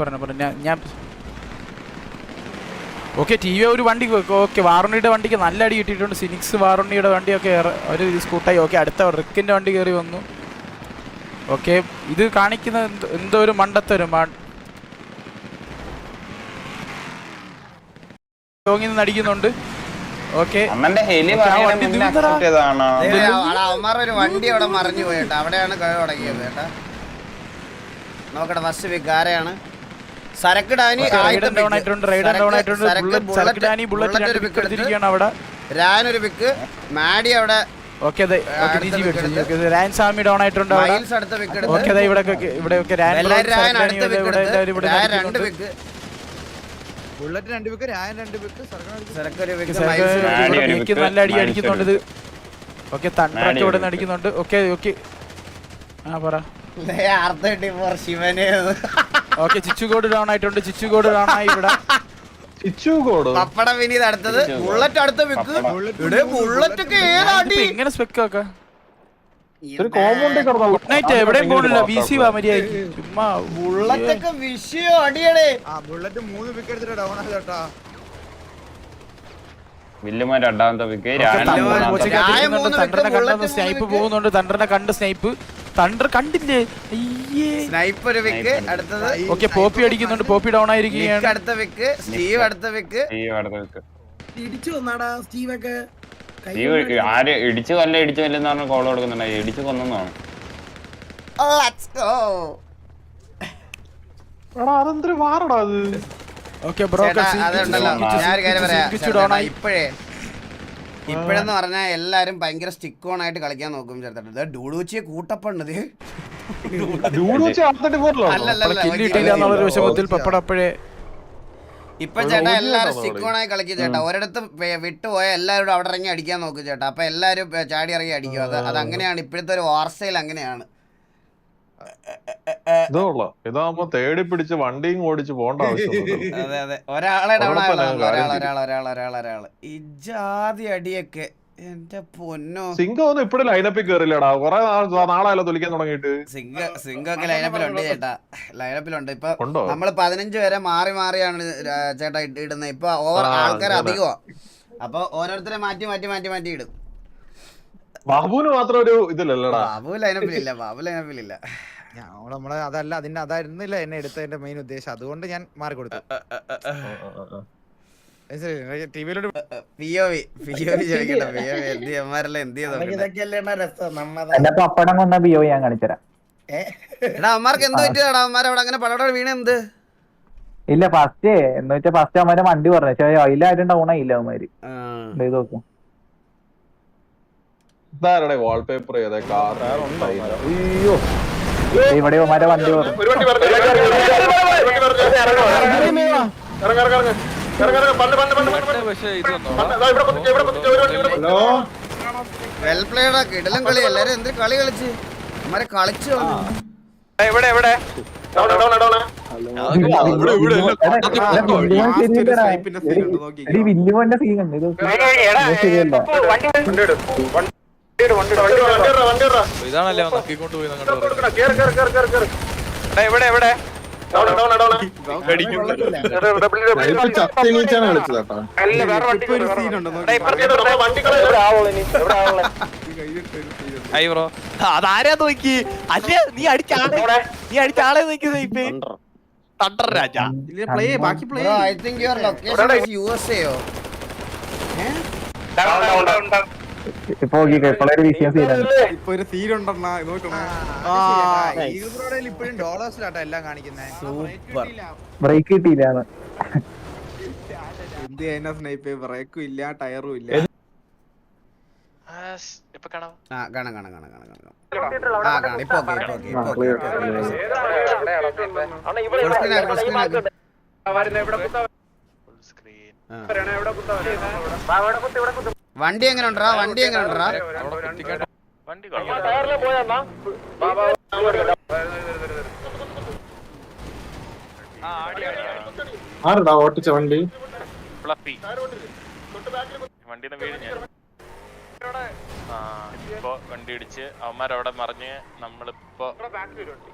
പറഞ്ഞു പറഞ്ഞു. ഞാൻ ഞാൻ ഓക്കെ ടി വി ഒരു വണ്ടി ഓക്കെ വാറുണ്ണിയുടെ വണ്ടിക്ക് നല്ല അടി കിട്ടിയിട്ടുണ്ട്. സിനിക്സ് വാറുണ്ണിയുടെ വണ്ടിയൊക്കെ ഒരു സ്കൂട്ടായി. ഓക്കെ അടുത്ത റിക്കിന്റെ വണ്ടി കയറി വന്നു. ഓക്കെ ഇത് കാണിക്കുന്ന എന്ത്- എന്തോ ഒരു മണ്ടത്തരും ലോങ്ങിൽ നിന്ന് അടിക്കുന്നുണ്ട് ഓക്കെ. ഒരു വണ്ടി അവിടെ മറിഞ്ഞു പോയിട്ടോ അവിടെയാണ് കഴിവ് തുടങ്ങിയത് കേട്ടാ. നോക്കട്ടെ ഫസ്റ്റ് പിക്ക് ആരെയാണ് സരക്ക് ഡാനി ഡാനി ബുള്ളറ്റ് രണ്ട് പിക്ക് അവിടെ. മാഡി അവിടെ രാൻ ഡൗൺ ആയിട്ടുണ്ട് അവിടെ. ഇവിടെ ഇവിടെ രാൻ രണ്ട് നടക്കുന്നുണ്ട്. പിക്ക് ബുള്ളറ്റ് രണ്ട് പിക്ക് രണ്ട് പിക്ക് ഒരു ഒരു നല്ല അടി അടിക്കുന്നുണ്ട് ഇത്. ഓക്കെ തണ്ടറൊക്കെ രായൻ ഇവിടെ ഒരു നിന്ന് അടിക്കുന്നുണ്ട്. Okay okay. ആ പറ. ശിവനെ ഓക്കെ ചിച്ചുകോട് ഡൗൺ ആയിട്ടുണ്ട്. ചിച്ചു കോഡ് ഡൗൺ ആയി ഇവിടെ. പപ്പടം വിനീത് അടുത്തത്. ബുള്ളറ്റ് അടുത്ത വിക്ക്. ഇവിടെ ബുള്ളറ്റ് ഒക്കെ ഏതാണ്ടി എങ്ങനെ സ്പെക്ക് ഒക്കെ. എവിടെയും പോണില്ല. ബി സി വാ മര്യാദയ്ക്ക് ചുമ്മാ ബുള്ളറ്റ് ഒക്കെ വിഷയോ അടിയടേ? ആ ബുള്ളറ്റ് മൂന്ന് പിക്ക് എടുത്തിട്ട് ഡൗൺ ആയത് കേട്ടാ. വില്ലുമാൻ രണ്ടാമത്തെ പിക്ക് സ്നൈപ്പ് മൂന്ന് പോകുന്നുണ്ട്. തണ്ടറിനെ കണ്ട് സ്നൈപ്പ് തണ്ടർ കണ്ടില്ലേ? അയ്യേ. സ്നൈപ്പർ വെക്ക് അടുത്തത് ഓക്കെ പോപ്പി അടിക്കുന്നുണ്ട്. പോപ്പി ഡൗൺ നിക്ക് ആയിരിക്കുകയാണ് അടുത്ത വെക്ക് സ്റ്റീവ് അടുത്ത വെക്ക് സ്റ്റീവ് അടുത്ത വെക്ക് ഇടിച്ചു വന്നാടാ സ്റ്റീവൊക്കെ കൊണ്ട് ആര് ഇടിച്ചു കൊല്ല ഇടിച്ചു കൊല്ലെന്ന് പറഞ്ഞ കോൾ കൊടുക്കുന്നുണ്ട്. ഇടിച്ചു കൊന്നാണ് ലെറ്റ്സ് ഗോ എടാ അതെന്തൊരു വാറടാ അത്? ഓക്കെ ബ്രോ ചേട്ടാ അതുണ്ടല്ലോ. കാര്യം പറയാം. ഡൗൺ ആയി. ഇപ്പോഴേ ഇപ്പോഴെന്ന് പറഞ്ഞാൽ എല്ലാരും ഭയങ്കര സ്റ്റിക്ക് ഓൺ ആയിട്ട് കളിക്കാൻ നോക്കും ചേർത്തിട്ട് ഡൂഡൂച്ചിയെ കൂട്ടപ്പണ്ണത് ഇപ്പൊ ചേട്ടാ എല്ലാരും സ്റ്റിക്ക് ഓൺ ആയി കളിക്കും ചേട്ടാ. ഒരിടത്ത് വിട്ടുപോയ എല്ലാവരും അവിടെ ഇറങ്ങി അടിക്കാൻ നോക്കും ചേട്ടാ. അപ്പൊ എല്ലാരും ചാടി ഇറങ്ങി അടിക്കും. അത് അത് അങ്ങനെയാണ് ഇപ്പോഴത്തെ ഒരു വാർസയിൽ അങ്ങനെയാണ്. ഇതുള്ള ഇതാകുമ്പോ തേടി പിടിച്ച് വണ്ടിയും ഓടിച്ച് പോണ്ട അതെ അതെ. ഒരാളെ ഒരാൾ ഇജാതി അടിയൊക്കെ. എന്റെ പൊന്നോ. സിംഗം ഒന്നും ഇപ്പഴും ലൈനപ്പിൽ കേറില്ലടാ കൊറേ നാളായാലോ തൊലിക്കാൻ തുടങ്ങിയിട്ട്. സിംഗ സിംഗൊക്കെ ലൈനപ്പിലുണ്ട് ചേട്ടാ. ലൈനപ്പിലുണ്ട് ഇപ്പൊ നമ്മൾ നമ്മൾ പതിനഞ്ച് വരെ മാറി മാറിയാണ് ചേട്ടാ ഇടുന്നത്. ഇപ്പൊ ഓവർ ആൾക്കാർ. അധികമാ അപ്പൊ ഓരോരുത്തരെ മാറ്റി മാറ്റി മാറ്റി മാറ്റി ഇടും. ബാബുവിന് മാത്രം ഒരു ഇതില്ലല്ലടാ. ബാബു ലൈനപ്പിലില്ല ബാബു ലൈനപ്പിലില്ല നമ്മളെ അതല്ല അതിന്റെ അതായിരുന്നില്ല എന്നെ എടുത്തതിന്റെ മെയിൻ ഉദ്ദേശം. അതുകൊണ്ട് ഞാൻ മാറിക്കൊടുത്തു. ടിവിയിലോട്ട് P O V P O V ചോദിക്കട്ടെ പി ഒ വി എന്ത് ചെയ്യന്മാരെല്ലാം എന്ത് ചെയ്ത് നോക്കട്ടെ രസം നമ്മ ഞാൻ കാണിച്ചുതരാം. എടാ അമ്മമാർക്ക് എന്ത് പറ്റിയടാ? അമ്മമാർ അവിടെ അങ്ങനെ പടവിടെ വീണ എന്ത് ഇല്ല ഫസ്റ്റ് എന്ന് വെച്ചാൽ ഫസ്റ്റ് അവന്മാരെ വണ്ടി പറഞ്ഞു. പക്ഷെ ഓയിലായിട്ടുണ്ടാവണ ഇല്ല അവന്മാര്. നോക്കും. ഇതാരുടെ വാൾപേപ്പർ ചെയ്തേ കാർ അയ്യോ ഇവിടെ അവന്മാരെ വണ്ടി പറഞ്ഞു ഒരു വണ്ടി ഹലോ വെൽ പ്ലേഡാ കിടലും കളി എല്ലാരും എന്ത് കളി കളിച്ച് അമ്മമാരെ കളിച്ചു എവിടെ എവിടെ സീൻ ഉണ്ട് ഇത് നോക്ക്. ഇത് ശരിയല്ല ഇതാണല്ലേ നക്കിക്കൊണ്ട് പോയി കളിച്ചത് കേട്ടോ. ബ്രോ. അതാരാ നോക്കി? അല്ലേ നീ അടിച്ചാളെ നീ അടിച്ചാളെ നോക്കി ഇപ്പൊ. തണ്ടർ രാജ. പ്ലേ ബാക്കി play I think your location is U? S എയോ ഇപ്പൊ സീനാണ് ഇപ്പൊ ഒരു സീൻ ഉണ്ടെന്നാ നോക്കണം ഇപ്പോഴും ഡോളേഴ്സിലാട്ടോ എല്ലാം കാണിക്കുന്നത് സൂപ്പർ ബ്രേക്ക് കിട്ടിയില്ല. എന്ത് കഴിഞ്ഞ സ്നൈപ്പ് ബ്രേക്കും ഇല്ല ടയറും ഇല്ല. സ്ക്രീൻ സ്ക്രീൻ ആക്ക് ഫുൾ സ്ക്രീൻ വണ്ടി എങ്ങനെ ഉണ്ടാ വണ്ടി എങ്ങനെ ഉണ്ടാ വണ്ടി കൊള്ളാം ആ ആടി ആടി ആടി ആരടാ ഓട്ടിച്ച വണ്ടി? ഫ്ലഫി. വണ്ടിന്ന് വീട് ഞാൻ. ഇപ്പൊ വണ്ടി ഇടിച്ച് അവന്മാരവിടെ മറിഞ്ഞ് നമ്മളിപ്പോ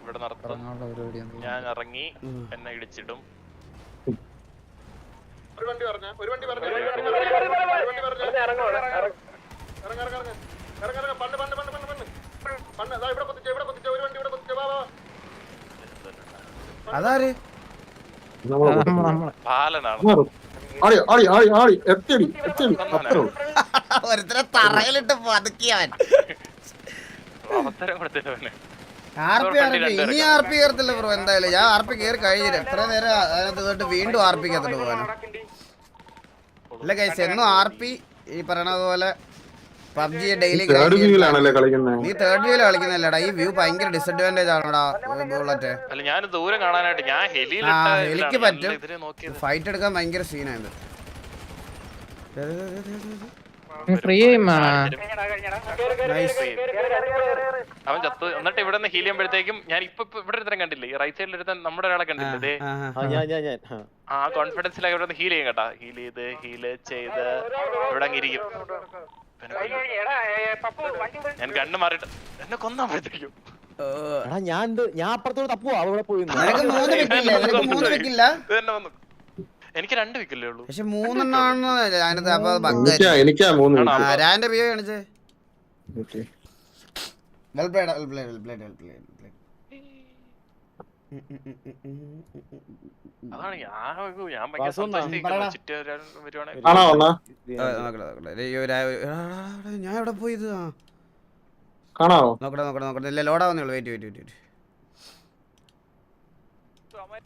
ഇവിടെ നിർത്തും ഞാൻ ഇറങ്ങി എന്നെ ഇടിച്ചിടും. അതാര്? ബാലനാണ്. ആടി ആടി ആടി ആടി എത്തിയടി എത്തിയടി. അത്രേ ഉള്ളൂ. ഒരുത്തരെ തറയിലിട്ട് പതുക്കിയവൻ അവസരം കൊടുത്തവന് ആർ പി ആർ പി ഇനി ആർ പി കയറത്തില്ല ബ്രോ എന്തായാലും. ഞാൻ ആർ പി കയറി കഴിഞ്ഞില്ല എത്ര നേരം അതിനകത്ത് വീണ്ടും ആർ പി കത്തിട്ട് പോകാൻ ഇല്ല കൈസ് എന്നും ആർ പി ഈ പറയണത് പോലെ പബ്ജി ഡെയിലി നീ തേർഡ് വ്യൂല കളിക്കുന്നല്ലടാ ഈ വ്യൂ ഭയങ്കര ഡിസഡ്വാന്റേജ് ആണോടാ ബുള്ളറ്റ് അല്ല ഞാൻ ദൂരം കാണാനായിട്ട് ഞാൻ. ഹെലിക്ക് പറ്റും. ഫൈറ്റ് എടുക്കാൻ ഭയങ്കര സീനായത് ഫ്രീ അവൻ ചത്ത്. എന്നിട്ട് ഇവിടെ നിന്ന് ഹീൽ ചെയ്യുമ്പോഴത്തേക്കും ഞാൻ ഇപ്പൊ ഇവിടെ ഒരുത്തരം കണ്ടില്ലേ? ഈ റൈറ്റ് സൈഡിൽ ഒരുത്തൻ നമ്മുടെ ഒരാളെ കണ്ടില്ലേ ദേ. ആ കോൺഫിഡൻസിലായി ഇവിടെ നിന്ന് ഹീൽ ചെയ്യും കേട്ടാ. ഹീൽ ചെയ്ത് ഹീൽ ചെയ്ത്. ഇവിടെ അങ്ങിരിക്കും. ഞാൻ കണ്ണു മാറിയിട്ട് എന്നെ കൊന്നപ്പോഴത്തേക്കും ഞാൻ ഞാൻ അപ്പുറത്തോട് തപ്പുവാ. അവിടെ പോയി മൂന്ന് വെക്കില്ല മൂന്ന് വെക്കില്ല. എനിക്ക് രണ്ട് വിക്കല്ലേ ഉള്ളൂ. പക്ഷെ മൂന്നെണ്ണാണെന്ന് അതിനകത്ത് അപ്പൊ എനിക്കാ എനിക്കാ മൂന്ന് ആണോ? മിനിറ്റ്. രാന്റെ ബിയോ കാണിച്ചേ? Okay. Well played well played well played well played അതാണ് ഞാൻ എവിടെ പോയി കാണാവോ? നോക്കട്ടെ നോക്കട്ടെ നോക്കട്ടെ. ഇല്ല ലോഡാവുന്നേ ഉള്ളൂ. വെയിറ്റ് വെയിറ്റ് വെയിറ്റ് ലാഗില്ല ഓക്കെ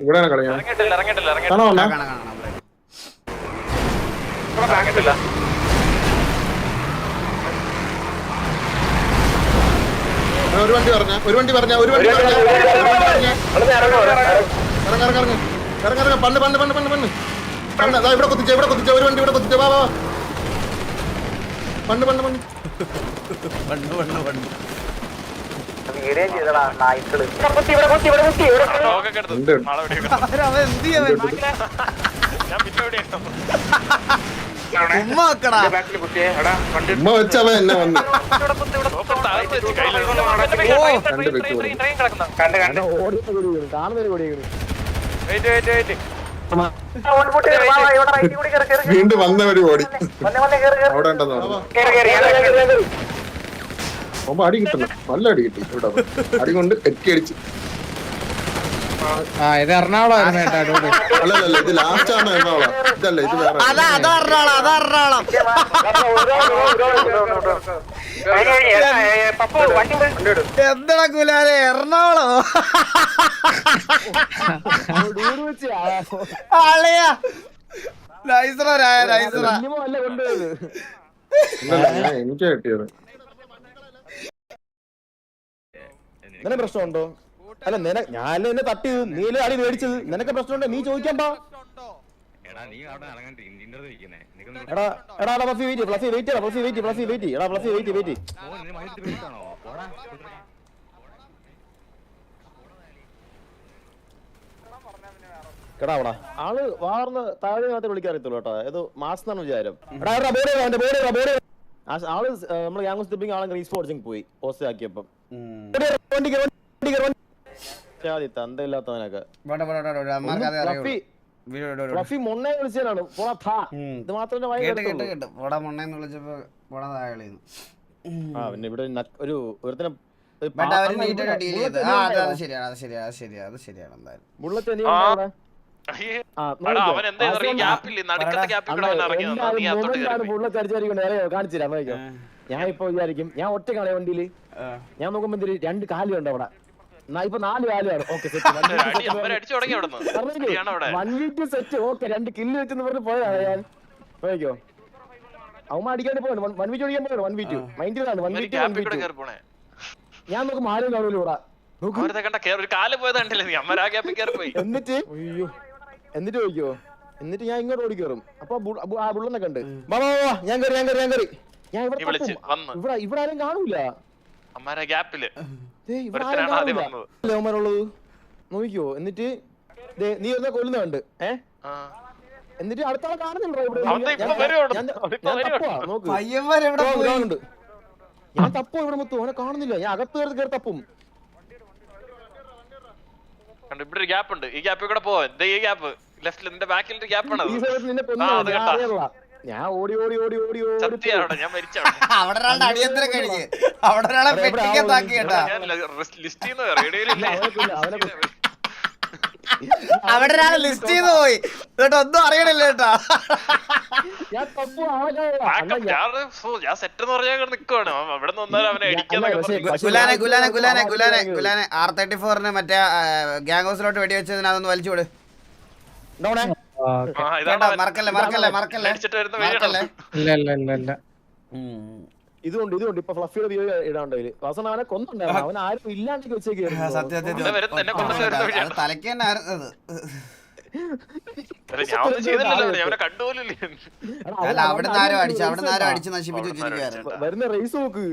ഇവിടെയാണ് അണ്ണാ? കാണാം ഇറങ്ങിയിട്ടില്ല ഒരു വണ്ടി പറഞ്ഞ ഒരു വണ്ടി പറഞ്ഞ ഒരു വണ്ടി പറഞ്ഞ ഇറങ്ങ ഇറങ്ങ ഇറങ്ങ ഇറങ്ങ. ഇറങ്ങ പണ്ട് പണ്ട് പണ്ട് പണ്ട് പണ്ട്. പണ്ട് അതാ ഇവിടെ കുത്തിച്ച ഇവിടെ കുത്തിച്ച ഒരു വണ്ടി ഇവിടെ കുത്തിച്ച. വാ വാ പണ്ട് പണ്ട് പണ്ട്. പണ്ട് പണ്ട് വണ്ണു വീണ്ടും വന്നവര് ഓടി. അവിടെ ഉണ്ടെന്ന് പറഞ്ഞു. അപ്പൊ അടി കിട്ടണം നല്ല അടി കിട്ടി. ഇവിടെ അടി കൊണ്ട് എറ്റി അടിച്ച്. ആ ഇത് എറണാകുളമായിരുന്നു കേട്ടോ അടിപൊളി. അല്ലല്ല ഇത് ലാസ്റ്റ് ആണ് എറണാകുളം. ഇതല്ല ഇത് വേറെ. അതാ അതാ എറണാകുളം അതാ എറണാകുളം. എന്താ കുലാലെ എറണാകുളം? ആളെയാ. നൈസറ രായ നൈസറ. എനിക്ക് കിട്ടിയത്. നിനക്ക് പ്രശ്നമുണ്ടോ? അല്ല നിന ഞാൻ എന്നെ തട്ടി നീല അടി മേടിച്ചത്? നിനക്ക് പ്രശ്നമുണ്ടോ? നീ ചോദിക്കാൻ പാ എടാ എടാ എടാ please wait please wait please wait please wait എടാ പ്ലസ് വെയിറ്റ് വെയിറ്റ് എടാ അവിടെ. ആൾ വാർന്ന് താഴെ മാത്രമേ വിളിക്കാറിയത്തുള്ളൂ കേട്ടോ. ഏതോ മാസം എന്നാണ് വിചാരം. എടാ എടാ ആൾ നമ്മൾ ഗ്യാങ് സ്റ്റിപ്പിംഗ് ആളെ റീ ഫോർജിങ് പോയി പോസ്റ്റ് ആക്കിയപ്പം. തന്തയില്ലാത്തവനൊക്കെ. വിട്. മൊണ്ണെ വിളിച്ചതാണ് പോടാ താ. ഇത് മാത്രമേ വായി കേട്ട് കേട്ട് കേട്ടുള്ളൂ. മൊണ്ണേന്ന് വിളിച്ചപ്പോ പോടാ താഴെ ആ പിന്നെ ഇവിടെ ഒരു ഒരുത്തനെ ബുള്ളറ്റ് അവൻ അവൻ ഞാൻ ഇപ്പൊ വിചാരിക്കും ഞാൻ ഒറ്റ കളയ വണ്ടിയിൽ. ഞാൻ നോക്കുമ്പോ എന്തൊരു രണ്ട് കാലുണ്ട് അവിടെ. ഇപ്പൊ നാല് കാലുമാണ് okay one week set okay രണ്ട് കില്ല് വെച്ചെന്ന് പറഞ്ഞ് പോയതാണ് ഞാൻ. നോക്കിക്കോ. അവന്മ അടിക്കാണ്ട് പോകണം വൺ വീക്ക് ഒഴിക്കാൻ പോയാണ് വൺ വീക്ക് മൈൻഡിലാണ് വൺ വീക്ക് പോണേ. ഞാൻ നോക്കുമ്പോ ആരും കാണൂല ഇവിടെ. നോക്കൂ. അവരത്തെ കണ്ട കേറി ഒരു കാൽ പോയത് കണ്ടില്ലേ നീ? അമ്മ ആ പോയി എന്നിട്ട്? അയ്യോ. എന്നിട്ട് ചോദിക്കോ? എന്നിട്ട് ഞാൻ ഇങ്ങോട്ട് ഓടി കയറും അപ്പൊ ആ ബുള്ളനെ കണ്ട്. വാ, വാ, വാ, വാ, ഞാൻ കയറി ഞാൻ കയറി ഞാൻ കയറി ഞാൻ ഇവിടെ ഇവിടെ ഇവിടെ ആരും കാണൂല. നോക്കിയോ എന്നിട്ട് ദേ, നീ ഒരുത്ത കൊല്ലുന്ന കണ്ട്. ഏ? എന്നിട്ട് അടുത്ത ആളെ കാണുന്നുണ്ടോ ഇവിടെ. ഞാൻ തപ്പോ ഇവിടെ മുത്തു. അവനെ കാണുന്നില്ല. ഞാൻ അകത്ത് കയറി കയറി തപ്പും. കണ്ടോ, ഇവിടെ ഒരു ഗ്യാപ്പ് ഉണ്ട്. ഈ ഗ്യാപ്പിൽ കൂടെ പോവാൻ. എന്താ ഈ ഗ്യാപ്പ് ലെഫ്റ്റിൽ നിന്റെ ബാക്കിൽ ഒരു ഗ്യാപ്പ് ആണ് ഈ സമയത്ത് നിന്നെ ആ, ഞാൻ ഓടി ഓടി ഓടി ഓടി ഓടി ഞാൻ മരിച്ചു അവിടെ. ഒരാളുടെ അടിയന്തരം കഴിഞ്ഞ്. അവിടെ ഒരാളെ പെട്ടിക്കത്താക്കി ആൾ കേട്ടാ. ലിസ്റ്റ് ചെയ്യുന്ന റേഡിയോയിലില്ലേ അവനെ കൊല്ല്, അവനെ കൊല്ല്. അവിടെ ഒരാൾ ലിസ്റ്റ് ചെയ്ത് പോയി. എന്നിട്ട് ഒന്നും അറിയണില്ല കേട്ടാ. ഞാൻ സെറ്റ് എന്ന് പറഞ്ഞാൽ അവിടെ ഗുലാനെ ഗുലാനെ ഗുലാനെ ഗുലാനെ ഗുലാനെ ആർ തേർട്ടി ഫോറിന് മറ്റേ ഗ്യാങ് ഹൗസിലോട്ട് വെടിവെച്ചതിന് അതൊന്ന് വലിച്ചു വിട്. മറക്കല്ലേ മറക്കല്ലേ മറക്കല്ലേ? മറക്കല്ലേ? ഇല്ല ഇല്ല ഇല്ല ഇല്ല. ഇതുകൊണ്ട് ഇതുകൊണ്ട് ഇപ്പൊ ഫ്ലഫിയുടെ വീഡിയോ ഇടാണ്ട് വാസന അവനെ കൊന്നുണ്ടായിരുന്നു. അവൻ ആരും ഇല്ലാണ്ട് വെച്ചേക്ക് ആ, സത്യം സത്യം. ഇവിടെ വരുന്ന തന്നെ ആയിരുന്നത് അവിടുന്ന് ആരോ അടിച്ചു അവിടുന്ന് ആരോ അടിച്ച് നശിപ്പിച്ച് റേസ് നോക്ക്.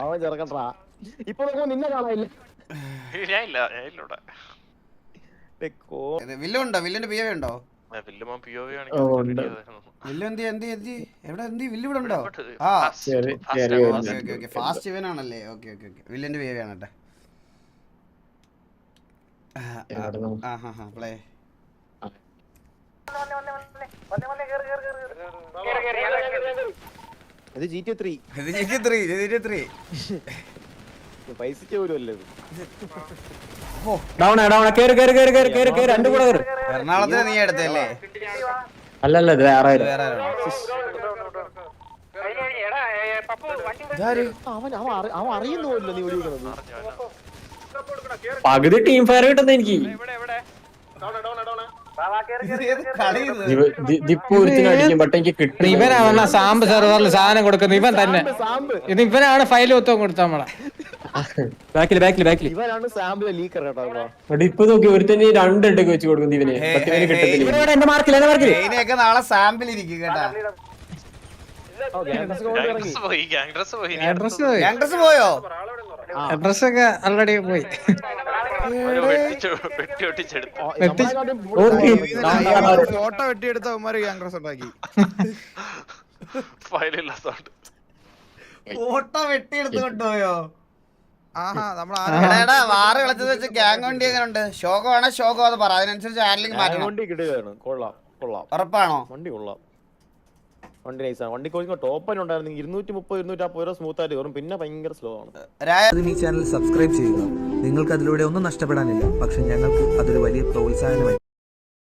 അവൻ ചെറുക്കട്ടാ ഇപ്പൊ നോക്കുമ്പോ നിന്നെ കാണാനില്ല. വില്ലുണ്ടോ? വില്ലിന്റെ പി ഉണ്ടോ? ആ, വില്ലുമോൻ പി ഒ വി വില്ലു എന്തി എന്തി എന്തി എവിടെ? എന്തി വില്ല് ഇവിടെ ആ. ശരി, ശരി, ഓക്കെ ഓക്കെ ഓക്കെ. ഫാസ്റ്റ് ഇവൻ ആണല്ലേ? Okay okay okay. വില്ലന്റെ ഹാ ഹാ പ്ലേ ഇത് ജി ടി ത്രീ ഇത് ജിറ്റി ത്രീ ഇത് ജിറ്റി ത്രീ അല്ലേ ഇത്. ഡൗൺ ഡൗൺ കേറ് കേറ് കേറ് കേറ് കേറ് കേറി. രണ്ടു കൂടെ കേറി. എറണാകുളത്തിന് നീ എടുത്തല്ലേ അല്ലല്ല ഇത് വേറെ ആരും. അവൻ നീ പകുതി ടീം ഫയർ കിട്ടുന്ന എനിക്ക്. ഇവനാണ് ഇവനാ സാമ്പ് സെർവറിൽ സാധനം കൊടുക്കുന്നത്. ഇവൻ തന്നെ. ഇത് ഇവനാണ് ഫയൽ മൊത്തം കൊടുത്ത നമ്മളെ. ബാക്കിൽ ബാക്കിൽ ബാക്കിൽ. ഇവനാണ് സാമ്പിൾ ലീക്കർ കേട്ടോ ഇവിടെ ഇപ്പൊ നോക്കി ഒരുത്തന്നെ രണ്ട് ഇട്ടൊക്കെ വെച്ച് കൊടുക്കുന്നു ഇവനെ. ഹേ, കിട്ടത്തില്ല ഹേ. എന്റെ മാർക്കില്ല എന്റെ മാർക്കിൽ മെയിനൊക്കെ നാളെ സാമ്പിൾ ഇരിക്കും കേട്ടാ. പോയി അഡ്രസ് ഒക്കെ ആൾറെഡി പോയി. ഫോട്ടോ വെട്ടിയെടുത്ത അവന്മാര് ഉണ്ടാക്കി. ഫയലില്ല ഫോട്ടോ വെട്ടിയെടുത്ത് കൊണ്ടുപോയോ ആഹാ നമ്മൾ എടാ എടാ വാറ് കളിച്ചത് വെച്ച് ഗ്യാങ് വണ്ടി എങ്ങനെ ഉണ്ട് ശോകമാണോ ശോകം അത് പറ. അതിനനുസരിച്ച് ഹാൻഡ്ലിംഗ് മാറ്റണം. വണ്ടി കിട്ടുകയാണ് കൊള്ളാം കൊള്ളാം. ഉറപ്പാണോ? വണ്ടി കൊള്ളാം. വണ്ടി നൈസാണ് വണ്ടി കുറച്ച് ടോപ്പൻ ഉണ്ടായിരുന്നെങ്കിൽ ഇരുന്നൂറ്റി മുപ്പത് ഇരുന്നൂറ്റി അമ്പത് രൂപ സ്മൂത്ത് ആയിട്ട് കയറും. പിന്നെ ഭയങ്കര സ്ലോ ആണ്. ഈ ചാനൽ സബ്സ്ക്രൈബ് ചെയ്യുക. നിങ്ങൾക്ക് അതിലൂടെ ഒന്നും നഷ്ടപ്പെടാനില്ല. പക്ഷെ ഞങ്ങൾക്ക് അതൊരു വലിയ പ്രോത്സാഹനമായി.